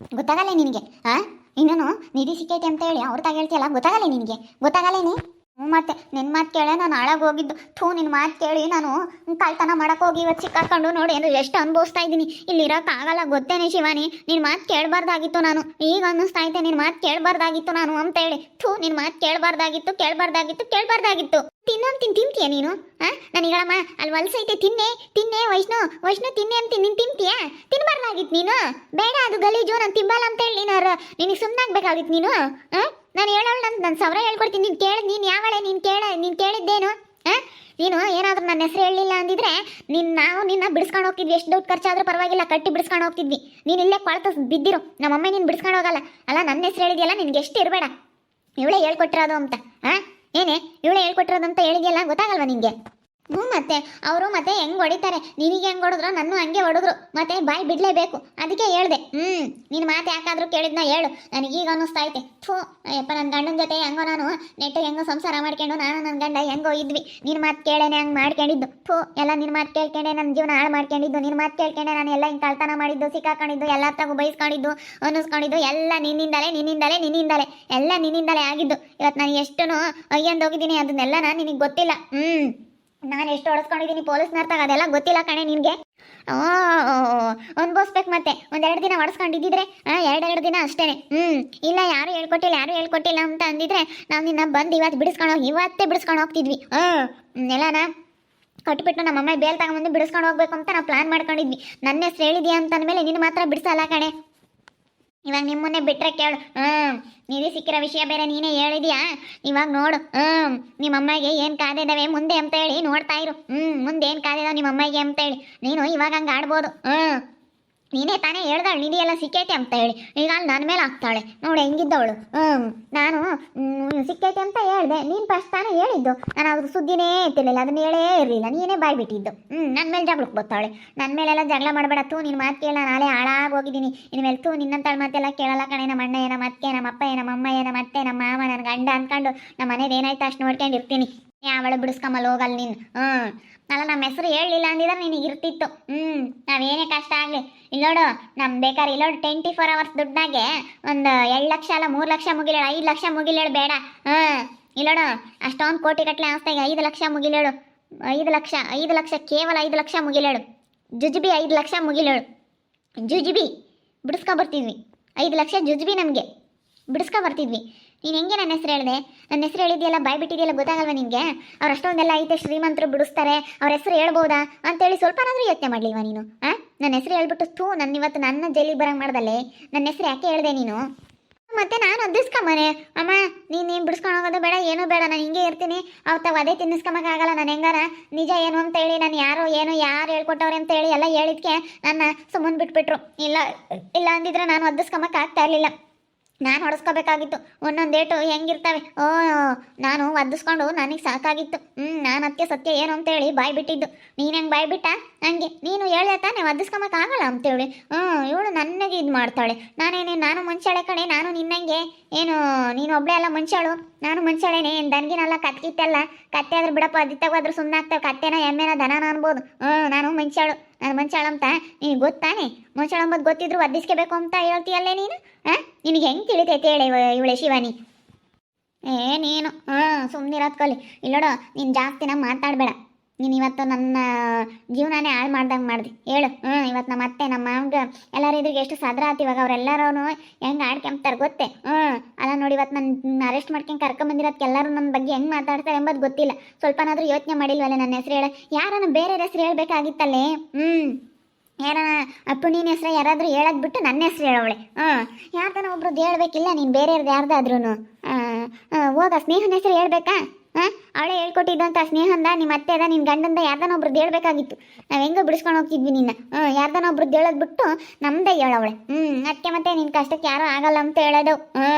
ಗೊತ್ತಾಗಲ್ಲ ನಿನಗೆ ಆ? ಇನ್ನೇನು ನಿಧಿ ಸಿಕ್ಕೈತೆ ಅಂತ ಹೇಳಿ ಅವ್ರ ತಾಗ ಹೇಳ್ತೀಯಲ್ಲ ಗೊತ್ತಾಗಲ್ಲ ನಿನಗೆ. ಗೊತ್ತಾಗಲ್ಲೇನೆ ಮತ್ತೆ ನಿನ್ನ ಮಾತು ಕೇಳೆ, ನಾನು ಹಾಳಾಗಿ ಹೋಗಿದ್ದು. ಥೂ ನಿನ್ನ ಮಾತು ಕೇಳಿ ನಾನು ಕಳ್ತನ ಮಾಡಕ್ಕೆ ಹೋಗಿ ಇವತ್ತು ಸಿಕ್ಕಾಕೊಂಡು ನೋಡಿ ಏನು ಎಷ್ಟು ಅನುಭವಿಸ್ತಾ ಇದ್ದೀನಿ. ಇಲ್ಲಿ ಇರೋಕ್ಕಾಗಲ್ಲ ಗೊತ್ತೇನೆ ಶಿವಾನಿ. ನಿನ್ನ ಮಾತು ಕೇಳಬಾರ್ದಾಗಿತ್ತು ನಾನು. ಈಗ ಅನ್ನಿಸ್ತಾ ಐತೆ ನಿನ್ನ ಮಾತು ಕೇಳಬಾರ್ದಾಗಿತ್ತು ನಾನು ಅಂತ ಹೇಳಿ. ಥೂ ನಿನ್ನ ಮಾತು ಕೇಳಬಾರ್ದಾಗಿತ್ತು ಕೇಳಬಾರ್ದಾಗಿತ್ತು ಕೇಳಬಾರ್ದಾಗಿತ್ತು. ತಿನ್ನೋನ್ ತಿನ್, ತಿಂತೀಯ ನೀನು? ಆ? ನನಗಮ್ಮ ಅಲ್ಲಿ ವಲ್ಸೈತೆ ತಿನ್ನೆ ತಿನ್ನೆ ವೈಷ್ಣು ವೈಷ್ಣು ತಿನ್ನೆ ಅಂತ ನೀನು ತಿಂತೀಯ? ತಿನ್ಬಾರ್ದಾಗಿತ್ತು ನೀನು? ಬೇಡ ಅದು ಗಲೀಜು, ನಾನು ತಿಂಬಲ್ಲ ಅಂತ ಹೇಳಿ ನೀನು ನಿನಗೆ ಸುಮ್ಮನಾಗ್ಬೇಕಾಗಿತ್ತು ನೀನು? ಆ? ನಾನು ಹೇಳೋಳು, ನಾನು ನನ್ನ ಸವರ ಹೇಳ್ಕೊಡ್ತೀನಿ. ನೀನು ಕೇಳಿ ನೀನು ಯಾವಳೆ? ನೀನು ಕೇಳ ನೀನು ಕೇಳಿದ್ದೇನು? ಹಾಂ? ನೀನು ಏನಾದರೂ ನನ್ನ ಹೆಸರು ಹೇಳಲಿಲ್ಲ ಅಂದಿದ್ರೆ ನಿನ್ನ ನಾವು ನಿನ್ನ ಬಿಡಿಸ್ಕೊಂಡು ಹೋಗ್ತಿದ್ವಿ. ಎಷ್ಟು ದುಡ್ಡು ಖರ್ಚಾದರೂ ಪರವಾಗಿಲ್ಲ. ಕಟ್ಟಿ ಬಿಡಿಸ್ಕೊಂಡು ಹೋಗ್ತಿದ್ವಿ. ನೀನು ಇಲ್ಲೇ ಕೊಳತ ಬಿದ್ದಿರು. ನಮ್ಮಮ್ಮ ನೀನು ಬಿಡಿಸ್ಕೊಂಡು ಹೋಗಲ್ಲ. ಅಲ್ಲ ನನ್ನ ಹೆಸರು ಹೇಳಿದೆಯಲ್ಲ, ನಿನಗೆ ಎಷ್ಟು ಇರಬೇಡ. ಇವಳೇ ಹೇಳ್ಕೊಟ್ಟಿರೋದು ಅಂತ. ಹಾಂ? ಏನೇ? ಇವಳೇ ಹೇಳ್ಕೊಟ್ಟಿರೋದು ಅಂತ ಹೇಳಿದೆಯಲ್ಲ, ಗೊತ್ತಾಗಲ್ವಾ ನಿಂಗೆ? ಹ್ಞೂ ಮತ್ತೆ, ಅವರು ಮತ್ತೆ ಹೆಂಗ್ ಹೊಡಿತಾರೆ? ನಿನಗೆ ಹೆಂಗ್ ಹೊಡೆದ್ರು ನನ್ನ ಹಂಗೆ ಹೊಡೆದ್ರು. ಮತ್ತೆ ಬಾಯಿ ಬಿಡಲೇಬೇಕು. ಅದಕ್ಕೆ ಹೇಳ್ದೆ. ಹ್ಮ್ ನಿನ್ನ ಮಾತು ಯಾಕಾದರೂ ಕೇಳಿದ್ನ ಹೇಳು. ನನಗೀಗ ಅನ್ನಿಸ್ತಾ ಐತೆ. ಥೂ ಯಪ್ಪ ನನ್ನ ಗಂಡನ ಜೊತೆ ಹೆಂಗೋ ನಾನು ನೆಟ್ಟು ಹೆಂಗೋ ಸಂಸಾರ ಮಾಡ್ಕೊಂಡು ನಾನು ನನ್ನ ಗಂಡ ಹೆಂಗೋ ಇದ್ವಿ. ನಿನ್ನ ಮಾತು ಕೇಳೇನೆ ಹಂಗೆ ಮಾಡ್ಕೊಂಡಿದ್ದು. ಥೂ, ಎಲ್ಲ ನಿನ್ನ ಮಾತು ಕೇಳ್ಕೊಂಡೆ ನನ್ನ ಜೀವನ ಹಾಳು ಮಾಡ್ಕೊಂಡಿದ್ದು. ನಿನ್ನ ಮಾತು ಕೇಳ್ಕೊಂಡೆ ನಾನು ಎಲ್ಲ ಹಿಂಗೆ ಕಳ್ತನ ಮಾಡಿದ್ದು, ಸಿಕ್ಕಾಕೊಂಡಿದ್ದು, ಎಲ್ಲ ತಗೋ ಬೈಸ್ಕೊಂಡಿದ್ದು, ಅನ್ನಿಸ್ಕೊಂಡಿದ್ದು. ಎಲ್ಲ ನಿನ್ನಿಂದಲೇ ನಿನ್ನಿಂದಲೇ ನಿನ್ನಿಂದಲೇ, ಎಲ್ಲ ನಿನ್ನಿಂದಲೇ ಆಗಿದ್ದು. ಇವತ್ತು ನಾನು ಎಷ್ಟು ಅಯ್ಯಂದು ಹೋಗಿದ್ದೀನಿ. ಅದನ್ನೆಲ್ಲ ನಾನು ನಿನಗೆ ಗೊತ್ತಿಲ್ಲ. ಹ್ಮ್. ನಾನು ಎಷ್ಟು ಹೊಡೆಸ್ಕೊಂಡಿದ್ದೀನಿ ಪೊಲೀಸ್ನರ್ತಾಗ ಅದೆಲ್ಲ ಗೊತ್ತಿಲ್ಲ ಕಣೆ ನಿನಗೆ. ಅನ್ಭವಿಸ್ಬೇಕು ಮತ್ತೆ. ಒಂದೆರಡು ದಿನ ಹೊಡೆಸ್ಕೊಂಡಿದ್ದಿದ್ರೆ ಎರಡೆರಡು ದಿನ ಅಷ್ಟೇ ಹ್ಞೂ ಇಲ್ಲ ಯಾರು ಹೇಳ್ಕೊಟ್ಟಿಲ್ಲ ಯಾರು ಹೇಳ್ಕೊಟ್ಟಿಲ್ಲ ಅಂತ ಅಂದಿದ್ರೆ ನಾವು ನಿನ್ನ ಬಂದು ಇವತ್ತು ಬಿಡಿಸ್ಕೊಂಡು ಹೋಗಿ, ಇವತ್ತೇ ಬಿಡಿಸ್ಕೊಂಡು ಹೋಗ್ತಿದ್ವಿ. ಹ್ಞೂ ಎಲ್ಲನ ಕಟ್ಬಿಟ್ಟು ನಮ್ಮ ಅಮ್ಮ ಬೇಲ್ ತಗೊಂಬಂದು ಬಿಡಿಸ್ಕೊಂಡು ಹೋಗ್ಬೇಕು ಅಂತ ನಾವು ಪ್ಲಾನ್ ಮಾಡ್ಕೊಂಡಿದ್ವಿ. ನನ್ನ ಹೆಸ್ರು ಹೇಳಿದ್ಯಾ ಅಂತ ಮೇಲೆ ನಿನ್ನ ಮಾತ್ರ ಬಿಡಿಸಲ್ಲ ಕಣೆ. ಇವಾಗ ನಿಮ್ಮನ್ನೇ ಬಿಟ್ರೆ ಕೇಳು. ಹ್ಮ್, ನಿಧಿ ಸಿಕ್ಕಿರೋ ವಿಷಯ ಬೇರೆ ನೀನೇ ಹೇಳಿದ್ಯಾ? ಇವಾಗ ನೋಡು. ಹ್ಮ್ ನಿಮ್ಮ ಅಮ್ಮಗೆ ಏನ್ ಕಾದಿದಾವೆ ಮುಂದೆ ಅಂತ ಹೇಳಿ ನೋಡ್ತಾ ಇರು. ಹ್ಮ್, ಮುಂದೆ ಏನ್ ಕಾದಿದಾವೆ ನಿಮ್ಮ ಅಮ್ಮಗೆ ಅಂತ ಹೇಳಿ. ನೀನು ಇವಾಗ ಹಂಗ ಆಡ್ಬೋದು. ಹ್ಮ್. ನೀನೇ ತಾನೇ ಹೇಳ್ದಾಳು ನಿಧಿ ಎಲ್ಲ ಸಿಕ್ಕೈತೆ ಅಂತ ಹೇಳಿ. ಈಗ ಅಲ್ಲಿ ನನ್ನ ಮೇಲೆ ಆಗ್ತಾಳೆ ನೋಡಿ, ಹೆಂಗಿದ್ದವಳು. ಹ್ಮ್, ನಾನು ಸಿಕ್ಕೈತೆ ಅಂತ ಹೇಳ್ದೆ. ನೀನ್ ಫಸ್ಟ್ ತಾನೇ ಹೇಳಿದ್ದು. ನಾನು ಅದ್ರ ಸುದ್ದಿನೇ ಇರ್ತಿರ್ಲಿಲ್ಲ, ಅದನ್ನ ಹೇಳೇ ಇರಲಿಲ್ಲ. ನೀನೇ ಬಾಯ್ ಬಿಟ್ಟಿದ್ದು ಹ್ಮ್ ನನ್ನ ಮೇಲೆ ಜಗಳಕ್ಕೆ ಬರ್ತಾಳೆ ನನ್ನ ಮೇಲೆಲ್ಲ ಜಗಳ ಮಾಡಬೇಡ ತೂ ನಿನ್ನ ಮಾತು ಕೇಳ, ನಾಳೆ ಹಾಳಾಗಿ ಹೋಗಿದ್ದೀನಿ. ಇನ್ನು ಮೇಲೆ ತೂ ನಿನ್ನಂತ ಮಾತೆಲ್ಲ ಕೇಳಲ್ಲ ಕಣೆ, ನಮ್ಮ ಅಣ್ಣ ಏನ ಮತ್ತೆ ನಮ್ಮ ಅಪ್ಪ ನಮ್ಮ ಅಮ್ಮ ಏನ ಮತ್ತೆ ನಮ್ಮ ಮಾವ ನನ್ನ ಗಂಡ ಅನ್ಕೊಂಡು ನಮ್ಮ ಮನೇದು ಏನಾಯ್ತು ಅಷ್ಟು ನೋಡ್ಕೊಂಡಿರ್ತೀನಿ. ಯಾವಳು ಬಿಡಿಸ್ಕೊಂಬಲ್ ಹೋಗಲ್ಲ ನೀನು. ಹ್ಞೂ ಅಲ್ಲ ನಮ್ಮ ಹೆಸರು ಹೇಳಲಿಲ್ಲ ಅಂದಿದ್ರೆ ನಿನಗೆ ಇರ್ತಿತ್ತು. ಹ್ಞೂ ನಾವೇನೇ ಕಷ್ಟ ಆಗಲಿ. ಇಲ್ಲೋಡು ನಮ್ಮ ಬೇಕಾದ್ರೆ ಇಲ್ಲೋಡು ಟ್ವೆಂಟಿ ಫೋರ್ ಅವರ್ಸ್ ದುಡ್ಡಾಗೆ ಒಂದು ಎರಡು ಲಕ್ಷ ಅಲ್ಲ, ಮೂರು ಲಕ್ಷ ಮುಗಿಲೇಳು, ಐದು ಲಕ್ಷ ಮುಗಿಲೇಳು ಬೇಡ. ಹ್ಞೂ ಇಲ್ಲೋಡು ಅಷ್ಟೊಂದು ಕೋಟಿ ಗಟ್ಟಲೆ ಆಸ್ತಾಗ ಐದು ಲಕ್ಷ ಮುಗಿಲೇಳು. ಐದು ಲಕ್ಷ ಐದು ಲಕ್ಷ, ಕೇವಲ ಐದು ಲಕ್ಷ ಮುಗಿಲೇಳು. ಜುಜುಬಿ ಐದು ಲಕ್ಷ ಮುಗಿಲೇಳು. ಜುಜುಬಿ ಬಿಡಿಸ್ಕೊ ಬರ್ತಿದ್ವಿ. ಐದು ಲಕ್ಷ ಜುಜುಬಿ ನಮಗೆ. ಬಿಡಿಸ್ಕೊ ಬರ್ತಿದ್ವಿ. ನೀನು ಹೆಂಗೆ ನನ್ನ ಹೆಸರು ಹೇಳಿದೆ? ನನ್ನ ಹೆಸರು ಹೇಳಿದ್ಯಲ್ಲ, ಬಾಯ್ ಬಿಟ್ಟಿದೆಯಲ್ಲ ಗೊತ್ತಾಗಲ್ವಾ ನಿನಗೆ? ಅವ್ರು ಅಷ್ಟೊಂದೆಲ್ಲ ಐತೆ, ಶ್ರೀಮಂತರು ಬಿಡಿಸ್ತಾರೆ, ಅವ್ರ ಹೆಸರು ಹೇಳ್ಬೋದಾ? ಅಂತೇಳಿ ಸ್ವಲ್ಪನಾದರೂ ಯೋಚನೆ ಮಾಡಲಿಲ್ವಾ ನೀನು? ಆ? ನನ್ನ ಹೆಸರು ಹೇಳ್ಬಿಟ್ಟು ಥೂ ನನ್ನ ಇವತ್ತು ನನ್ನ ಜೈಲಿಗೆ ಬರಂಗ್ ಮಾಡ್ದಲ್ಲೇ? ನನ್ನ ಹೆಸರು ಯಾಕೆ ಹೇಳಿದೆ ನೀನು? ಮತ್ತೆ ನಾನು ಒದ್ದಿಸ್ಕೊಂಬನೆ ಅಮ್ಮ, ನೀನು ನೀನು ಬಿಡಿಸ್ಕೊಂಡು ಹೋಗೋದು ಬೇಡ, ಏನೂ ಬೇಡ, ನಾನು ಹಿಂಗೆ ಇರ್ತೀನಿ. ಅವತ್ತಾಗ ಅದೇ ತಿನ್ನಿಸ್ಕೊಂಬಕ್ಕಾಗಲ್ಲ ನಾನು ಹೆಂಗಾರ? ನಿಜ ಏನು ಅಂತ ಹೇಳಿ, ನಾನು ಯಾರು ಏನು, ಯಾರು ಹೇಳ್ಕೊಟ್ಟವ್ರೆ ಅಂತ ಹೇಳಿ ಎಲ್ಲ ಹೇಳಿದ್ಕೆ ನನ್ನ ಸುಮ್ಮನೆ ಬಿಟ್ಬಿಟ್ರು. ಇಲ್ಲ ಇಲ್ಲ ಅಂದಿದ್ರೆ ನಾನು ಒದಿಸ್ಕೊಂಬಕ್ಕೆ ಆಗ್ತಾ ಇರಲಿಲ್ಲ. ನಾನು ಹೊಡೆಸ್ಕೋಬೇಕಾಗಿತ್ತು. ಒಂದೊಂದು ಏಟು ಹೆಂಗಿರ್ತವೆ. ಓ, ನಾನು ಒದಿಸ್ಕೊಂಡು ನನಗೆ ಸಾಕಾಗಿತ್ತು. ಹ್ಞೂ ನಾನು ಅದಕ್ಕೆ ಸತ್ಯ ಏನು ಅಂತೇಳಿ ಬಾಯ್ ಬಿಟ್ಟಿದ್ದು. ನೀನು ಹೆಂಗೆ ಬಾಯ್ ಬಿಟ್ಟ? ಹಂಗೆ. ನೀನು ಹೇಳ್ದೆ ತಾನೆ ಒದಿಸ್ಕೊಂಬಕ್ಕಾಗಲ್ಲ ಅಂತೇಳಿ. ಹ್ಞೂ ಇವಳು ನನಗೆ ಇದು ಮಾಡ್ತಾಳೆ. ನಾನೇನೇ, ನಾನು ಮುಂಚಾಳೆ ಕಣೆ, ನಾನು ನಿನ್ನಂಗೆ. ಏನು, ನೀನು ಒಬ್ಬಳೆ ಅಲ್ಲ ಮುಂಚಾಳು ನಾನು ಮನುಷ್ಯಳೇನೆ ದನಗಿನಲ್ಲ ಕತ್ಕಿತ್ತಲ್ಲ ಕತ್ತೆ ಆದ್ರೆ ಬಿಡಪ್ಪ, ಅದಿತ್ತಾಗ ಆದ್ರೂ ಸುಮ್ಮನೆ ಆಗ್ತಾವೆ ಕತ್ತೆನ ಎಮ್ಮೆನ ದನನ ಅನ್ಬೋದು. ಹ್ಞೂ, ನಾನು ಮನುಷ್ಯಳು. ನಾನು ಮನುಷ್ಯಳು ಅಂತ ನಿನಗೆ ಗೊತ್ತಾನೆ? ಮನುಷ್ಯಳು ಅಂಬೋದು ಗೊತ್ತಿದ್ರು ಒದ್ದಿಸ್ಕೋಬೇಕು ಅಂತ ಹೇಳ್ತೀಯಲ್ಲೇ ನೀನು? ಹಾಂ? ನಿನಗೆ ಹೆಂಗೆ ತಿಳಿತೈತೆ ಹೇಳಿ ಇವಳೆ ಶಿವಾನಿ? ಏ, ನೀನು. ಹಾಂ ಸುಮ್ಮನೆ ಕಲಿ ಇಲ್ಲೋಡು, ನೀನು ಜಾಸ್ತಿನ ಮಾತಾಡಬೇಡ. ನೀನು ಇವತ್ತು ನನ್ನ ಜೀವನನೇ ಹಾಳು ಮಾಡ್ದಂಗೆ ಮಾಡಿದೆ. ಹೇಳು. ಹ್ಞೂ ಇವತ್ತು ನಮ್ಮ ಅತ್ತೆ, ನಮ್ಮ ಮಾವಂಗ ಎಲ್ಲರೂ ಇದ್ರಿಗೆ ಎಷ್ಟು ಸದ್ರ ಆತು ಇವಾಗ ಅವರೆಲ್ಲರೂ ಹೆಂಗೆ ಆಡ್ಕೊಂಬ್ತಾರೆ ಗೊತ್ತೇ? ಹ್ಞೂ ಅಲ್ಲ ನೋಡಿ ಇವತ್ತು ನನ್ನ ಅರೆಸ್ಟ್ ಮಾಡ್ಕೊಂಡು ಕರ್ಕೊಂಬಂದಿರೋದಕ್ಕೆ ಎಲ್ಲರೂ ನನ್ನ ಬಗ್ಗೆ ಹೆಂಗೆ ಮಾತಾಡ್ತಾರೆ ಎಂಬುದು ಗೊತ್ತಿಲ್ಲ. ಸ್ವಲ್ಪನಾದರೂ ಯೋಚನೆ ಮಾಡಿಲ್ವಲ್ಲ ನನ್ನ ಹೆಸರು ಹೇಳ. ಯಾರನ್ನ ಬೇರೆ ಹೆಸರು ಹೇಳಬೇಕಾಗಿತ್ತಲ್ಲೇ? ಹ್ಞೂ ಯಾರ ಅಪ್ಪು ನಿನ್ನ ಹೆಸರು ಯಾರಾದರೂ ಹೇಳೋದು ಬಿಟ್ಟು ನನ್ನ ಹೆಸರು ಹೇಳೋಳೆ ಹಾಂ ಯಾರ್ದಾನ ಒಬ್ರದ್ದು ಹೇಳಬೇಕಿಲ್ಲ ನೀನು ಬೇರೆಯವ್ರದ್ದು ಯಾರ್ದಾದ್ರೂ ಹೋಗ, ಸ್ನೇಹನ ಹೆಸರು ಹೇಳ್ಬೇಕಾ? ಅವಳೇ ಹೇಳ್ಕೊಟ್ಟಿದ್ದಂತ ಸ್ನೇಹಂದ ನಿಮ್ಮ ಅತ್ತೆ ಅದ ನಿನ್ನ ಗಂಡಂದ ಯಾರ್ದನ ಒಬ್ರದ್ದು ಹೇಳ್ಬೇಕಾಗಿತ್ತು. ನಾವು ಹೆಂಗೋ ಬಿಡಿಸ್ಕೊಂಡು ಹೋಗ್ತಿದ್ವಿ ನಿನ್ನ. ಹ್ಞೂ ಯಾರ್ದನ ಒಬ್ರದ್ದು ಹೇಳೋದು ಬಿಟ್ಟು ನಮ್ಮದೇ ಹೇಳವಳೆ ಹ್ಞೂ ಅತ್ತೆ ಮತ್ತೆ ನಿನ್ನ ಕಷ್ಟಕ್ಕೆ ಯಾರೂ ಆಗಲ್ಲ ಅಂತ ಹೇಳೋದು. ಹ್ಞೂ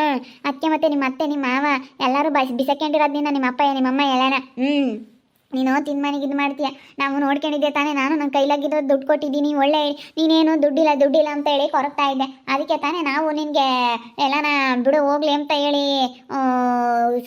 ಅದಕ್ಕೆ ಮತ್ತೆ ನಿಮ್ಮ ಅತ್ತೆ ನಿಮ್ಮ ಮಾವ ಎಲ್ಲರೂ ಬಸ್ ಬಿಸಕೊಂಡಿರೋದು ನಿನ್ನ ನಿಮ್ಮ ಅಪ್ಪ ನಿಮ್ಮಮ್ಮ ಎಲ್ಲನ ಹ್ಞೂ ನೀನು ತಿನ್ಮನೆಗೆ ಇದು ಮಾಡ್ತೀಯ? ನಾವು ನೋಡ್ಕೊಂಡಿದ್ದೆ ತಾನೇ ನಾನು ನನ್ನ ಕೈಲಾಗಿರೋ ದುಡ್ಡು ಕೊಟ್ಟಿದ್ದೀನಿ ಒಳ್ಳೆ, ನೀನೇನು ದುಡ್ಡಿಲ್ಲ ದುಡ್ಡಿಲ್ಲ ಅಂತ ಹೇಳಿ ಕೊರಗ್ತಾ ಇದ್ದೆ. ಅದಕ್ಕೆ ತಾನೇ ನಾವು ನಿನಗೆ ಎಲ್ಲನ ಬಿಡು, ಹೋಗ್ಲಿ ಅಂತ ಹೇಳಿ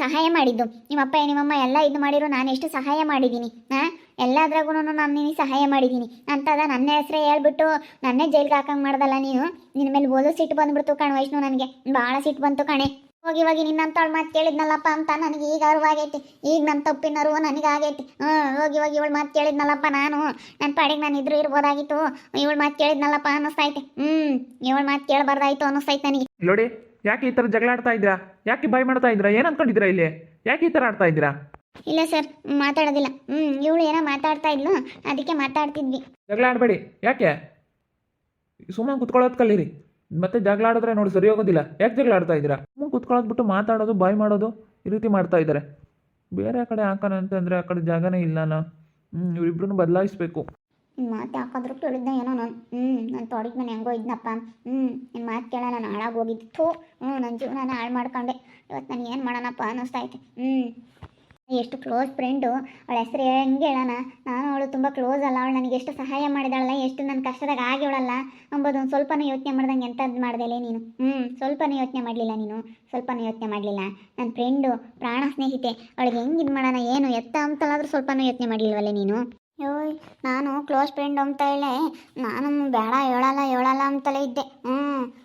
ಸಹಾಯ ಮಾಡಿದ್ದು. ನಿಮ್ಮಪ್ಪ, ನಿಮ್ಮಮ್ಮ ಎಲ್ಲ ಇದು ಮಾಡಿರೋ ನಾನು ಎಷ್ಟು ಸಹಾಯ ಮಾಡಿದ್ದೀನಿ ಹಾಂ ಎಲ್ಲದ್ರಾಗೂ ನಾನು ನಿನಗೆ ಸಹಾಯ ಮಾಡಿದ್ದೀನಿ. ಅಂತದ ನನ್ನ ಹೆಸರೇ ಹೇಳ್ಬಿಟ್ಟು ನನ್ನೇ ಜೈಲ್ಗೆ ಹಾಕಂಗೆ ಮಾಡ್ದಲ್ಲ ನೀನು? ನಿನ್ನ ಮೇಲೆ ಓದೋ ಸಿಟ್ಟು ಬಂದ್ಬಿಡ್ತು ಕಣ್ ವೈಷ್ಣು ನನಗೆ. ಭಾಳ ಸಿಟ್ಟು ಬಂತು ಕಣೆ. ಹೋಗಿ ಹೋಗಿ ನಿನ್ನಂತವಳ ಮಾತು ಕೇಳಿದ್ನಲ್ಲಪ್ಪ ಅಂತ ನನಗೆ ಈಗ ಅರುವಾಗೈತಿ. ಈಗ ನನ್ನ ತಪ್ಪಿನ ಅರಿವು ನನಗೆ ಆಗೈತಿ ಹ್ಞೂ ಹೋಗಿ ಹೋಗಿ ಇವಳು ಮಾತು ಕೇಳಿದ್ನಲ್ಲಪ್ಪ ನಾನು. ನನ್ನ ಪಾಡಿಗೆ ನಾನು ಇದ್ರು ಇರ್ಬೋದಾಗಿತ್ತು. ಇವಳು ಮಾತು ಕೇಳಿದ್ನಲ್ಲಪ್ಪ ಅನ್ನಿಸ್ತೈತೆ ಹ್ಞೂ ಇವಳು ಮಾತು ಕೇಳಬಾರ್ದಾಯ್ತು ಅನ್ನಿಸ್ತೈತೆ ನನಗೆ. ನೋಡಿ ಯಾಕೆ ಈ ಥರ ಜಗಳ ಆಡ್ತಾ ಇದ್ದೀರಾ? ಯಾಕೆ ಬಾಯ್ ಮಾಡ್ತಾ ಇದ್ದೀರಾ? ಏನು ಅಂದ್ಕೊಂಡಿದ್ದೀರಾ ಇಲ್ಲಿ? ಯಾಕೆ ಈ ಥರ ಆಡ್ತಾ ಇದ್ದೀರಾ? ಇಲ್ಲ ಸರ್ ಮಾತಾಡೋದಿಲ್ಲ. ಹ್ಞೂ ಇವಳು ಏನೋ ಮಾತಾಡ್ತಾ ಇದ್ಲು. ಅದಕ್ಕೆ ಮಾತಾಡ್ತಿದ್ವಿ. ಜಗಳ ಆಡಬೇಡಿ ಯಾಕೆ? ಸುಮ್ಮನೆ ಕುತ್ಕೊಳ್ಳೋದು ಕಲೀರಿ ಮತ್ತೆ ಜಗಳ ಆಡಿದ್ರೆ ನೋಡಿ ಸರಿ ಹೋಗೋದಿಲ್ಲ. ಯಾಕೆ ಜಗಳ ಆಡ್ತಾ ಇದ್ದೀರಾ? ಸುಮ್ಮನೆ ಕುತ್ಕೊಳ್ಳೋದು ಬಿಟ್ಟು ಮಾತಾಡೋದು, ಬಾಯ್ ಮಾಡೋದು ಈ ರೀತಿ ಮಾಡ್ತಾ ಇದ್ದಾರೆ. ಬೇರೆ ಕಡೆ ಹಾಕೋಣ ಅಂತಂದ್ರೆ ಆ ಕಡೆ ಜಾಗನೇ ಇಲ್ಲನ ಹ್ಞೂ ಇವರಿಬ್ರು ಬದಲಾಯಿಸ್ಬೇಕು. ಮಾತು ಹಾಕಿದ್ರು ಕೇಳಿದ್ದೆ ಏನೋ ನಾನು ಹ್ಞೂ ನನ್ನ ತೊಡಿಗೆ ನಾನು ಹೆಂಗೋ ಇದ್ನಪ್ಪ. ಹ್ಞೂ ನಿನ್ನ ಮಾತು ಕೇಳ, ನಾನು ಹಾಳಾಗೋಗಿದ್ದು ಹ್ಞೂ ನನ್ನ ಜೀವನ ಹಾಳು ಮಾಡ್ಕೊಂಡೆ. ಇವತ್ತು ನಾನು ಏನು ಮಾಡೋಣಪ್ಪ ಅನ್ನಿಸ್ತೈತೆ ಹ್ಞೂ ಎಷ್ಟು ಕ್ಲೋಸ್ ಫ್ರೆಂಡು ಅವಳ ಹೆಸರು ಹೆಂಗೆ ಹೇಳೋಣ. ನಾನು ಅವಳು ತುಂಬ ಕ್ಲೋಸ್ ಅಲ್ಲ. ಅವಳು ನನಗೆ ಎಷ್ಟು ಸಹಾಯ ಮಾಡಿದಾಳಲ್ಲ, ಎಷ್ಟು ನನ್ನ ಕಷ್ಟದಾಗ ಆಗಿವಳಲ್ಲ ಅಂಬೋದು ಒಂದು ಸ್ವಲ್ಪನೂ ಯೋಚನೆ ಮಾಡ್ದಂಗೆ ಎಂಥದ್ದು ಮಾಡ್ದೆಲೆ ನೀನು? ಹ್ಞೂ ಸ್ವಲ್ಪನೂ ಯೋಚನೆ ಮಾಡಲಿಲ್ಲ ನೀನು? ಸ್ವಲ್ಪನೂ ಯೋಚನೆ ಮಾಡಲಿಲ್ಲ? ನನ್ನ ಫ್ರೆಂಡು ಪ್ರಾಣ ಸ್ನೇಹಿತೆ, ಅವಳಿಗೆ ಹೆಂಗೆ ಇದು ಮಾಡೋಣ, ಏನು ಎತ್ತ ಅಂತಲಾದರೂ ಸ್ವಲ್ಪನೂ ಯೋಚನೆ ಮಾಡಲಿಲ್ವಲ್ಲೇ ನೀನು? ಯೋಯ್ ನಾನು ಕ್ಲೋಸ್ ಫ್ರೆಂಡ್ ಅಂತ ಹೇಳಿ ನಾನು ಬೇಡ, ಹೇಳಲ್ಲ ಹೇಳಲ್ಲ ಅಂತಲೇ ಇದ್ದೆ. ಹ್ಞೂ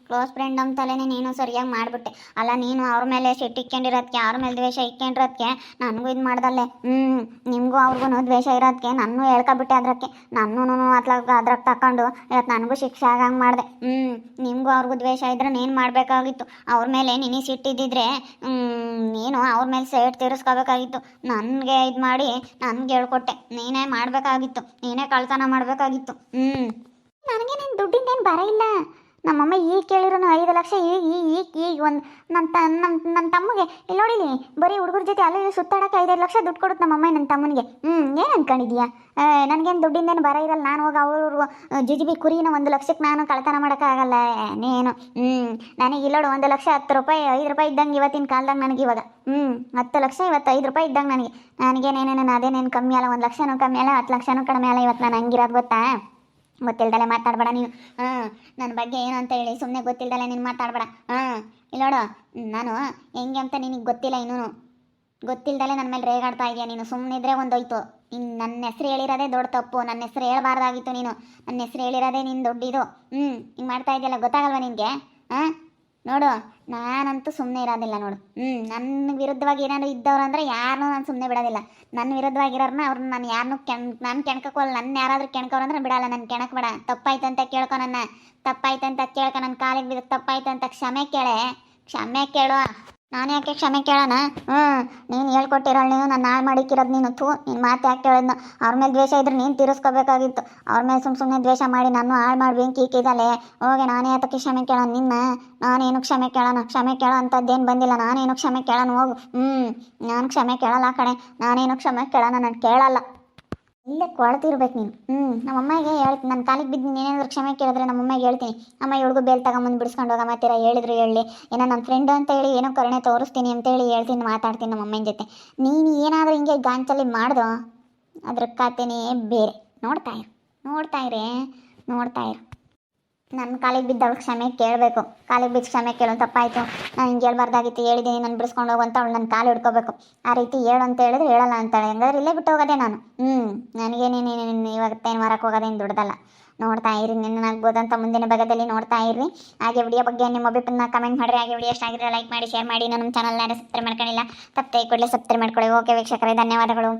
ಕ್ಲೋಸ್ ಫ್ರೆಂಡ್ ಅಂತಲೇ ನೀನು ಸರಿಯಾಗಿ ಮಾಡಿಬಿಟ್ಟೆ. ಅಲ್ಲ, ನೀನು ಅವ್ರ ಮೇಲೆ ಸಿಟ್ಟು ಇಕ್ಕೊಂಡಿರೋದಕ್ಕೆ ಅವ್ರ ಮೇಲೆ ದ್ವೇಷ ಇಕ್ಕೊಂಡಿರೋದಕ್ಕೆ ನನಗೂ ಇದು ಮಾಡ್ದಲ್ಲೇ. ಹ್ಞೂ ನಿಮಗೂ ಅವ್ರಿಗೂ ದ್ವೇಷ ಇರೋದಕ್ಕೆ ನಾನು ಹೇಳ್ಕೊಬಿಟ್ಟೆ ಅದಕ್ಕೆ ನನ್ನೂ ಅದ್ರಾಗ ಅದ್ರಾಗ ತಗೊಂಡು ಇವತ್ತು ನನಗೂ ಶಿಕ್ಷೆ ಆಗಂಗೆ ಮಾಡಿದೆ. ಹ್ಞೂ ನಿಮಗೂ ಅವ್ರಿಗೂ ದ್ವೇಷ ಇದ್ರೆ ನೀನು ಮಾಡಬೇಕಾಗಿತ್ತು. ಅವ್ರ ಮೇಲೆ ನಿನಗೆ ಸಿಟ್ಟಿದ್ದಿದ್ರೆ ನೀನು ಅವ್ರ ಮೇಲೆ ಸೇಟ್ ತೀರಿಸ್ಕೋಬೇಕಾಗಿತ್ತು. ನನಗೆ ಇದು ಮಾಡಿ ನನಗೆ ಹೇಳ್ಕೊಟ್ಟೆ. ನೀನೇ ಮಾಡಬೇಕಾಗಿತ್ತು. ನೀನೇ ಕಳ್ತನ ಮಾಡಬೇಕಾಗಿತ್ತು. ಹ್ಞೂ ನನಗೆ ನಿನ್ನ ದುಡ್ಡಿಂದೇನು ಬರ ಇಲ್ಲ. ನಮ್ಮಮ್ಮ ಈಗ ಕೇಳಿರೋನು ಐದು ಲಕ್ಷ ಈಗ ಈಗ ಈಗ ಈಗ ಒಂದು ನನ್ನ ತ ನಮ್ಮ ನನ್ನ ತಮ್ಮಗೆ. ಇಲ್ಲಿ ನೋಡಿಲಿ ಬರೀ ಹುಡುಗರ ಜೊತೆ ಅಲ್ಲಿ ಸುತ್ತಾಡೋಕೆ ಐದೈದು ಲಕ್ಷ ದುಡ್ಡು ಕೊಡುತ್ತೆ ನಮ್ಮಮ್ಮ ನನ್ನ ತಮ್ಮನಿಗೆ. ಹ್ಞೂ ಏನು ಅಂದ್ಕೊಂಡಿದ್ಯಾ ನನಗೇನು ದುಡ್ಡಿಂದೇನು ಬರ ಇರಲ್ಲ. ನಾನು ಹೋಗಿ ಅವರು ಜಿಜಿಬಿ ಕುರಿನ ಒಂದು ಲಕ್ಷಕ್ಕೆ ನಾನು ಕಳ್ತನ ಮಾಡೋಕ್ಕಾಗಲ್ಲ. ನೀನು. ಹ್ಞೂ ನನಗೆ ಇಲ್ಲೋಡು ಒಂದು ಲಕ್ಷ ಹತ್ತು ರೂಪಾಯಿ, ಐದು ರೂಪಾಯಿ ಇದ್ದಂಗೆ ಇವತ್ತಿನ ಕಾಲ್ದಾಗ ನನಗೆ ಇವಾಗ. ಹ್ಞೂ ಹತ್ತು ಲಕ್ಷ, ಇವತ್ತು ಐದು ರೂಪಾಯಿ ಇದ್ದಂಗೆ ನನಗೆ. ನನಗೇನೇನೇನು, ಅದೇನೇನು ಕಮ್ಮಿ ಅಲ್ಲ, ಒಂದು ಲಕ್ಷನೂ ಕಮ್ಮಿ ಅಲ್ಲ, ಹತ್ತು ಲಕ್ಷನೂ ಕಡಿಮೆ ಅಲ್ಲ ಇವತ್ತು ನಾನು ಹಂಗಿರೋದು ಗೊತ್ತಾ? ಗೊತ್ತಿಲ್ದಲೆ ಮಾತಾಡ್ಬೇಡ ನೀನು ಹಾಂ ನನ್ನ ಬಗ್ಗೆ ಏನು ಅಂತ ಹೇಳಿ ಸುಮ್ಮನೆ ಗೊತ್ತಿಲ್ದಲೆ ನೀನು ಮಾತಾಡ್ಬೇಡ. ಹಾಂ ಇಲ್ಲ ನೋಡು, ನಾನು ಹೆಂಗೆ ಅಂತ ನಿನಗೆ ಗೊತ್ತಿಲ್ಲ ಇನ್ನೂ ಗೊತ್ತಿಲ್ದಲೆ ನನ್ನ ಮೇಲೆ ರೇಗಾಡ್ತಾ ಇದೆಯಾ ನೀನು? ಸುಮ್ಮನಿದ್ರೆ ಒಂದೋಯ್ತು. ಇನ್ನು ನನ್ನ ಹೆಸ್ರು ಹೇಳಿರೋದೇ ದೊಡ್ಡ ತಪ್ಪು. ನನ್ನ ಹೆಸ್ರು ಹೇಳ್ಬಾರ್ದಾಗಿತ್ತು ನೀನು. ನನ್ನ ಹೆಸ್ರು ಹೇಳಿರೋದೇ ನಿನ್ನ ದೊಡ್ಡಿದು. ಹ್ಞೂ ಹಿಂಗೆ ಮಾಡ್ತಾ ಇದೆಯಲ್ಲ ಗೊತ್ತಾಗಲ್ವ ನಿನಗೆ? ಹಾಂ? ನೋಡು, ನಾನಂತೂ ಸುಮ್ಮನೆ ಇರೋದಿಲ್ಲ ನೋಡು. ಹ್ಞೂ ನನ್ನ ವಿರುದ್ಧವಾಗಿ ಏನಾದ್ರು ಇದ್ದವ್ರು ಅಂದರೆ ಯಾರನ್ನೂ ನಾನು ಸುಮ್ಮನೆ ಬಿಡೋದಿಲ್ಲ. ನನ್ನ ವಿರುದ್ಧವಾಗಿರೋರ್ನ ಅವ್ರನ್ನ ನಾನು ಯಾರನ್ನೂ ಕೆಣ್, ನಾನು ಕೆಣ್ಕೋಲ್ಲ ನನ್ನ ಯಾರಾದರೂ ಕೆಣ್ಕೋರು ಅಂದ್ರೆ ಬಿಡಲ್ಲ ನನ್ನ ಕೆಣಕ್ ಬೇಡ. ತಪ್ಪಾಯ್ತು ಅಂತ ಕೇಳ್ಕೊ ನನ್ನ. ತಪ್ಪಾಯ್ತು ಅಂತ ಕೇಳ್ಕೊ ನನ್ನ ಕಾಲಿಗೆ ಬಿದ್ದು ತಪ್ಪಾಯ್ತು ಅಂತ ಕ್ಷಮೆ ಕೇಳೆ. ಕ್ಷಮೆ ಕೇಳು. ನಾನು ಯಾಕೆ ಕ್ಷಮೆ ಕೇಳೋಣ? ಹ್ಞೂ ನೀನು ಹೇಳ್ಕೊಟ್ಟಿರೋಳು ನೀನು, ನಾನು ಹಾಳು ಮಾಡಿಕ್ಕಿರೋದು ನೀನು. ಥೂ, ನೀನು ಮಾತು ಯಾಕೆ ಕೇಳೋದ್ನ? ಅವ್ರ ಮೇಲೆ ದ್ವೇಷ ಇದ್ರೆ ನೀನು ತೀರಿಸ್ಕೋಬೇಕಾಗಿತ್ತು. ಅವ್ರ ಮೇಲೆ ಸುಮ್ಮ ಸುಮ್ಮನೆ ದ್ವೇಷ ಮಾಡಿ ನಾನು ಹಾಳು ಮಾಡಿ ಬೆಂಕಿ ಇಕ್ಕಿದಲೆ ಹೋಗಿ, ನಾನೇ ಅದಕ್ಕೆ ಕ್ಷಮೆ ಕೇಳೋಣ ನಿನ್ನ? ನಾನೇನು ಕ್ಷಮೆ ಕೇಳೋಣ? ಕ್ಷಮೆ ಕೇಳೋ ಅಂಥದ್ದೇನು ಬಂದಿಲ್ಲ. ನಾನೇನು ಕ್ಷಮೆ ಕೇಳೋಣ ಹೋಗು. ಹ್ಞೂ ನಾನು ಕ್ಷಮೆ ಕೇಳಲ್ಲ ಕಣೆ. ನಾನೇನು ಕ್ಷಮೆ ಕೇಳೋಣ, ನಾನು ಕೇಳಲ್ಲ. ಇಲ್ಲೇ ಕೊಳ್ತಿರ್ಬೇಕು ನೀನು. ಹ್ಞೂ ನಮ್ಮ ಅಮ್ಮಗೆ ಹೇಳ್ತೀನಿ. ನನ್ನ ಕಾಲಿಗೆ ಬಿದ್ದು ನೀನೇನಾದ್ರೂ ಕ್ಷಮೆ ಕೇಳಿದ್ರೆ ನಮ್ಮ ಅಮ್ಮಗೆ ಹೇಳ್ತೀನಿ. ಅಮ್ಮ ಇವಳಿಗೂ ಬೇಲ್ ತಗೊಂಬಂದು ಬಿಡಿಸ್ಕೊಂಡು ಹೋಗ ತೀರ ಹೇಳಿದ್ರು ಹೇಳಿ. ಏನೋ ನನ್ನ ಫ್ರೆಂಡ್ ಅಂತ ಹೇಳಿ ಏನೋ ಕರುಣೆ ತೋರಿಸ್ತೀನಿ ಅಂತ ಹೇಳಿ ಹೇಳ್ತೀನಿ, ಮಾತಾಡ್ತೀನಿ ನಮ್ಮ ಅಮ್ಮನ ಜೊತೆ. ನೀನು ಏನಾದರೂ ಹಿಂಗೆ ಗಾಂಚಲ್ಲಿ ಮಾಡ್ದೋ, ಅದ್ರ ಕತೆನೇ ಬೇರೆ. ನೋಡ್ತಾ ಇರು. ನೋಡ್ತಾ ಇರೇ ನೋಡ್ತಾ ಇರು. ನನ್ನ ಕಾಲಿಗೆ ಬಿದ್ದವಳು ಕ್ಷಮೆ ಕೇಳಬೇಕು. ಕಾಲಿಗೆ ಬಿದ್ದು ಕ್ಷಮೆ ಕೇಳೋದು ತಪ್ಪಾಯಿತು. ನಾನು ಹಿಂಗೆ ಹೇಳ್ಬಾರ್ದಾಗಿತ್ತು ಹೇಳಿದ್ದೀನಿ ನಾನು ಬಿಡಿಸ್ಕೊಂಡು ಹೋಗುವಂತ ಅವಳು ನನ್ನ ಕಾಲು ಹಿಡ್ಕೋಬೇಕು. ಆ ರೀತಿ ಹೇಳು ಅಂತ ಹೇಳಿದ್ರೆ ಹೇಳಲ್ಲ ಅಂತಾಳೆ. ಹಂಗಾದ್ರೆ ಇಲ್ಲೇ ಬಿಟ್ಟು ಹೋಗೋದೆ ನಾನು. ಹ್ಞೂ ಇವಾಗ ತೇನು ಮಾರಕ್ಕೆ ಹೋಗೋದೇನು ದುಡ್ದಲ್ಲ. ನೋಡ್ತಾ ಇರಿ ನಿನ್ನಾಗ್ಬೋದಂತ ಮುಂದಿನ ಭಾಗದಲ್ಲಿ ನೋಡ್ತಾ ಇರಿ. ಹಾಗೆ ವಿಡಿಯೋ ಬಗ್ಗೆ ನಿಮ್ಮ ಅಭಿಪ್ರಾಯನ ಕಮೆಂಟ್ ಮಾಡಿರಿ. ಹಾಗೆ ವಿಡಿಯೋ ಎಷ್ಟಾಗಿದ್ರೆ ಲೈಕ್ ಮಾಡಿ ಶೇರ್ ಮಾಡಿ. ನಮ್ಮ ಚಾನಲ್ನ ಸಬ್ಸ್ಕ್ರೈಬ್ ಮಾಡ್ಕೊಂಡಿಲ್ಲ ತಪ್ಪೇ ಕೂಡಲೇ ಸಬ್ಸ್ಕ್ರೈಬ್ ಮಾಡ್ಕೊಳ್ಳಿ. ಓಕೆ ವೀಕ್ಷಕರೇ, ಧನ್ಯವಾದಗಳು.